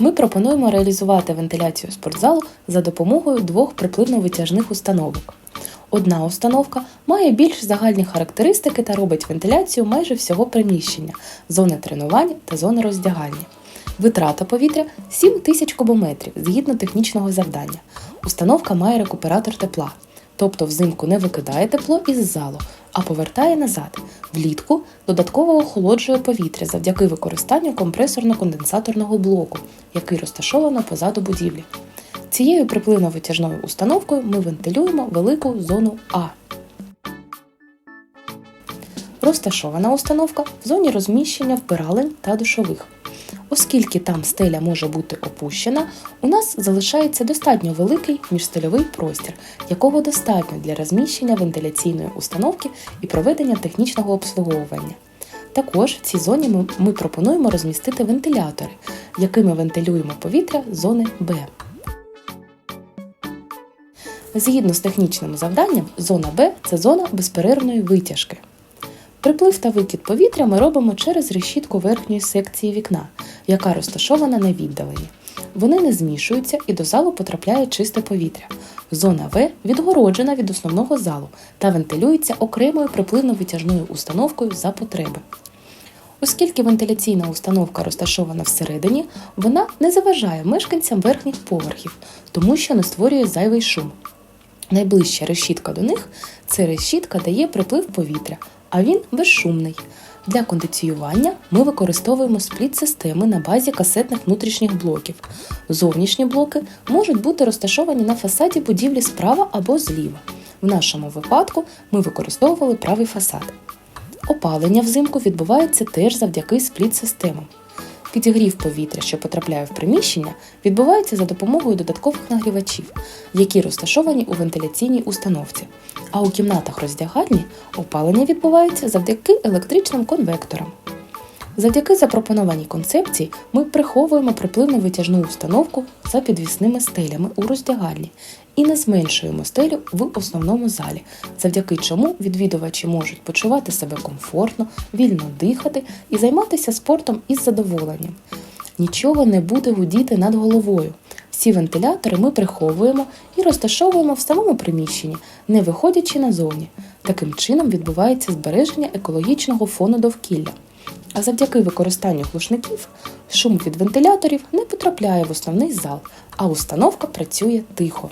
Ми пропонуємо реалізувати вентиляцію спортзалу за допомогою двох припливно-витяжних установок. Одна установка має більш загальні характеристики та робить вентиляцію майже всього приміщення, зони тренувань та зони роздягання. Витрата повітря 7 тисяч кубометрів згідно технічного завдання. Установка має рекуператор тепла, тобто взимку не викидає тепло із залу, а повертає назад. Влітку додатково охолоджує повітря завдяки використанню компресорно-конденсаторного блоку, який розташовано позаду будівлі. Цією припливно-витяжною установкою ми вентилюємо велику зону А. Розташована установка в зоні розміщення вбиралень та душових. Оскільки там стеля може бути опущена, у нас залишається достатньо великий міжстильовий простір, якого достатньо для розміщення вентиляційної установки і проведення технічного обслуговування. Також в цій зоні ми, ми пропонуємо розмістити вентилятори, якими вентилюємо повітря зони Б. Згідно з технічним завданням, зона Б це зона безперервної витяжки. Приплив та викид повітря ми робимо через решітку верхньої секції вікна, яка розташована на віддаленні. Вони не змішуються і до залу потрапляє чисте повітря. Зона В відгороджена від основного залу та вентилюється окремою припливно-витяжною установкою за потреби. Оскільки вентиляційна установка розташована всередині, вона не заважає мешканцям верхніх поверхів, тому що не створює зайвий шум. Найближча решітка до них це решітка дає приплив повітря, а він безшумний. Для кондиціювання ми використовуємо спліт-системи на базі касетних внутрішніх блоків. Зовнішні блоки можуть бути розташовані на фасаді будівлі справа або зліва. В нашому випадку ми використовували правий фасад. Опалення взимку відбувається теж завдяки спліт-системам. Підігрів повітря, що потрапляє в приміщення, відбувається за допомогою додаткових нагрівачів, які розташовані у вентиляційній установці. А у кімнатах роздягальні опалення відбувається завдяки електричним конвекторам. Завдяки запропонованій концепції ми приховуємо припливну витяжну установку за підвісними стелями у роздягальні і не зменшуємо стелю в основному залі, завдяки чому відвідувачі можуть почувати себе комфортно, вільно дихати і займатися спортом із задоволенням. Нічого не буде гудіти над головою. Всі вентилятори ми приховуємо і розташовуємо в самому приміщенні, не виходячи назовні. Таким чином відбувається збереження екологічного фону довкілля. А завдяки використанню глушників шум від вентиляторів не потрапляє в основний зал, а установка працює тихо.